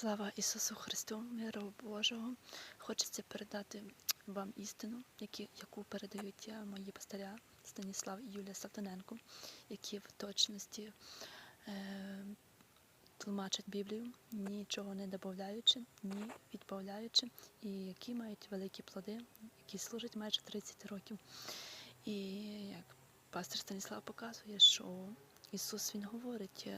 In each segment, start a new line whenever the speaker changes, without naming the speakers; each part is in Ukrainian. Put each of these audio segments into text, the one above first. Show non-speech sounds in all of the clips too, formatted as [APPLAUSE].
Слава Ісусу Христу, миру Божого. Хочеться передати вам істину, яку передають е, мої пастиря Станіслав і Юлія Салтаненко, які в точності е, тлумачать Біблію, нічого не додаючи, ні відбавляючи, і які мають великі плоди, які служать майже 30 років. І як пастор Станіслав показує, що Ісус Він говорить.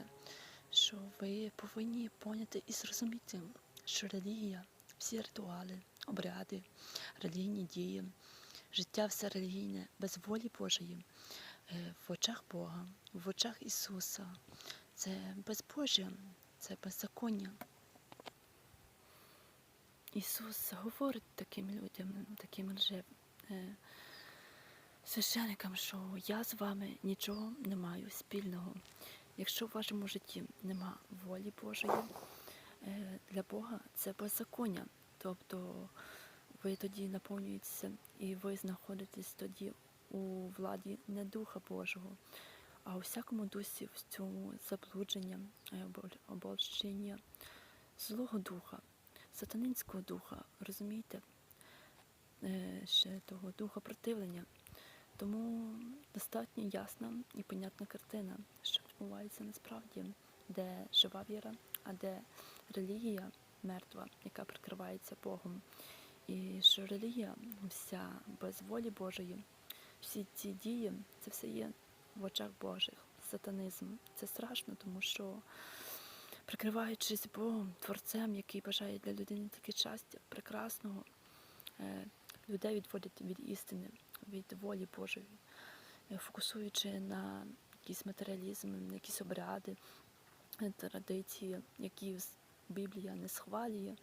Що ви повинні поняти і зрозуміти, що релігія, всі ритуали, обряди, релігійні дії, життя все релігійне, без волі Божої, е, в очах Бога, в очах Ісуса, це безбожжя, це беззаконня. Ісус говорить таким людям, таким же священикам, що я з вами нічого не маю спільного. Якщо в вашому житті нема волі Божої, е, для Бога це беззаконня. Тобто ви тоді наповнюєтеся і ви знаходитесь тоді у владі не Духа Божого, а у всякому дусі в цьому заблудження, е, обольщення злого духа, сатанинського духа, розумієте, Е, ще того духа противлення. Тому достатньо ясна і понятна картина, що відбувається насправді, де жива віра, а де релігія мертва, яка прикривається Богом. І що релігія вся без волі Божої, всі ці дії, це все є в очах Божих. Сатанизм. Це страшно, тому що прикриваючись Богом, Творцем, який бажає для людини тільки щастя, прекрасного, е, людей відводять від істини, від волі Божої, е, фокусуючи на якийсь матеріалізм, якісь обряди, е, традиції, які Біблія не схвалює.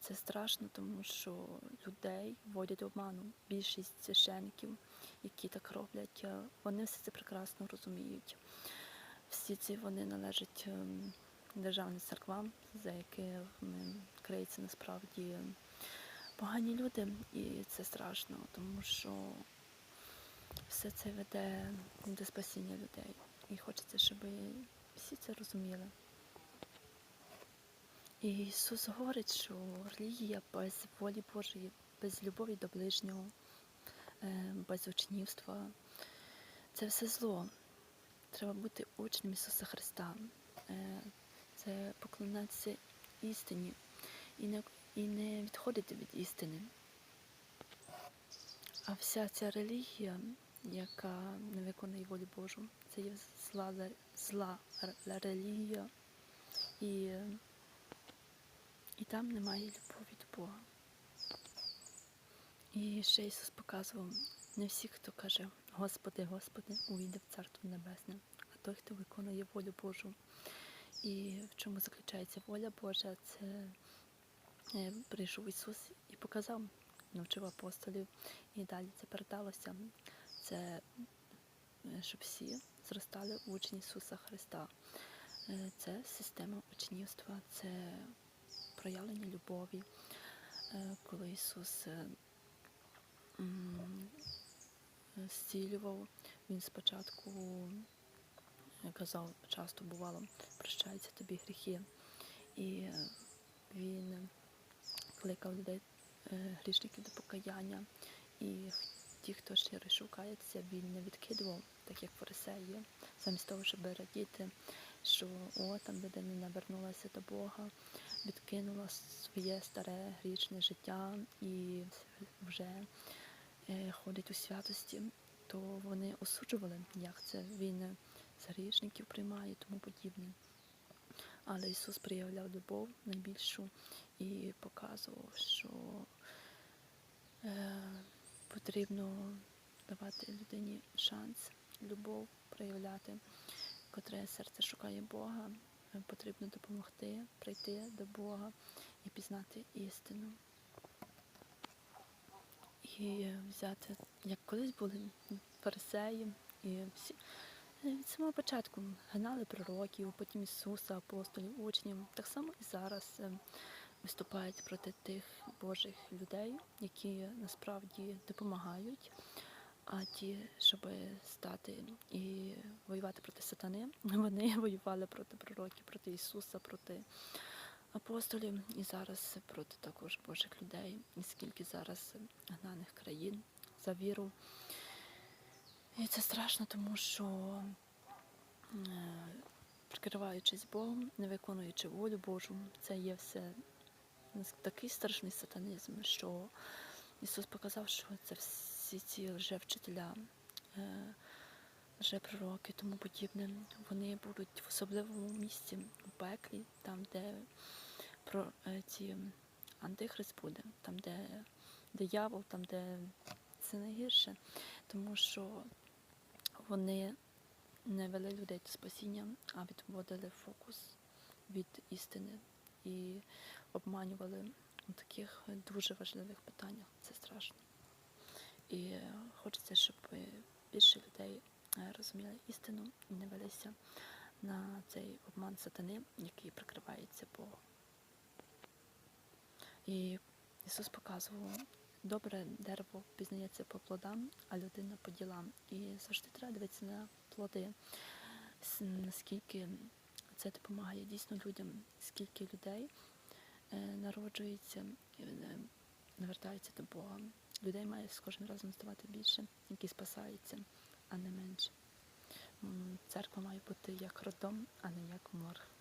Це страшно, тому що людей вводять обману. Більшість священиків, які так роблять, е, вони все це прекрасно розуміють. Всі ці вони належать ем, державним церквам, за якими криється насправді погані люди, і це страшно, тому що все це веде до спасіння людей. І хочеться, щоб всі це розуміли. І Ісус говорить, що релігія без волі Божої, без любові до ближнього, е, без учнівства це все зло. Треба бути учнем Ісуса Христа. Е, Це поклонятися істині і не, і не відходити від істини. А вся ця релігія, яка не виконує волю Божу, це є зла, зла релігія. І, і там немає любові до Бога. І ще Ісус показував, не всі, хто каже Господи, Господи, увійде в Царство Небесне, а той, хто виконує волю Божу. І в чому заключається воля Божа, це е, прийшов Ісус і показав, навчив апостолів, і далі це передалося. Це е, щоб всі зростали в учні Ісуса Христа. Е, Це система учнівства, це проявлення любові, Е, коли Ісус зцілював, Він спочатку казав, часто бувало, прощаються тобі гріхи. І він кликав людей, грішників до покаяння. І ті, хто щиро шукається, він не відкидував, так як фарисеї, замість того, щоб радіти, що о, там людина навернулася до Бога, відкинула своє старе грішне життя і вже е, ходить у святості, то вони осуджували, як це він з грішників приймає і тому подібне. Але Ісус проявляв любов найбільшу і показував, що е, потрібно давати людині шанс, любов проявляти, котре серце шукає Бога, потрібно допомогти прийти до Бога і пізнати істину. І взяти, як колись були фарисеї, і всі е, від самого початку гнали пророків, потім Ісуса, апостолів, учнів. Так само і зараз е, виступають проти тих Божих людей, які насправді допомагають. А ті, щоб стати і воювати проти сатани, [LAUGHS] вони воювали проти пророків, проти Ісуса, проти апостолів і зараз проти також Божих людей, і скільки зараз гнаних країн за віру. І це страшно, тому що е, прикриваючись Богом, не виконуючи волю Божу, це є все такий страшний сатанізм, що Ісус показав, що це всі ці лжевчителя, е, лжепророки, тому подібне, вони будуть в особливому місці у пеклі, там, де про е, ці антихрист буде, там, де диявол, там, де це найгірше, тому що вони не вели людей до спасіння, а відводили фокус від істини і обманювали у таких дуже важливих питаннях. Це страшно. І хочеться, щоб більше людей е, розуміли істину і не велися на цей обман сатани, який прикривається Богом. І Ісус показував, добре дерево пізнається по плодам, а людина по ділам. І завжди треба дивитися на плоди, наскільки це допомагає дійсно людям, скільки людей е, народжується, навертаються до Бога. Людей має з кожним разом ставати більше, які спасаються, а не менше. Церква має бути як родом, а не як морг.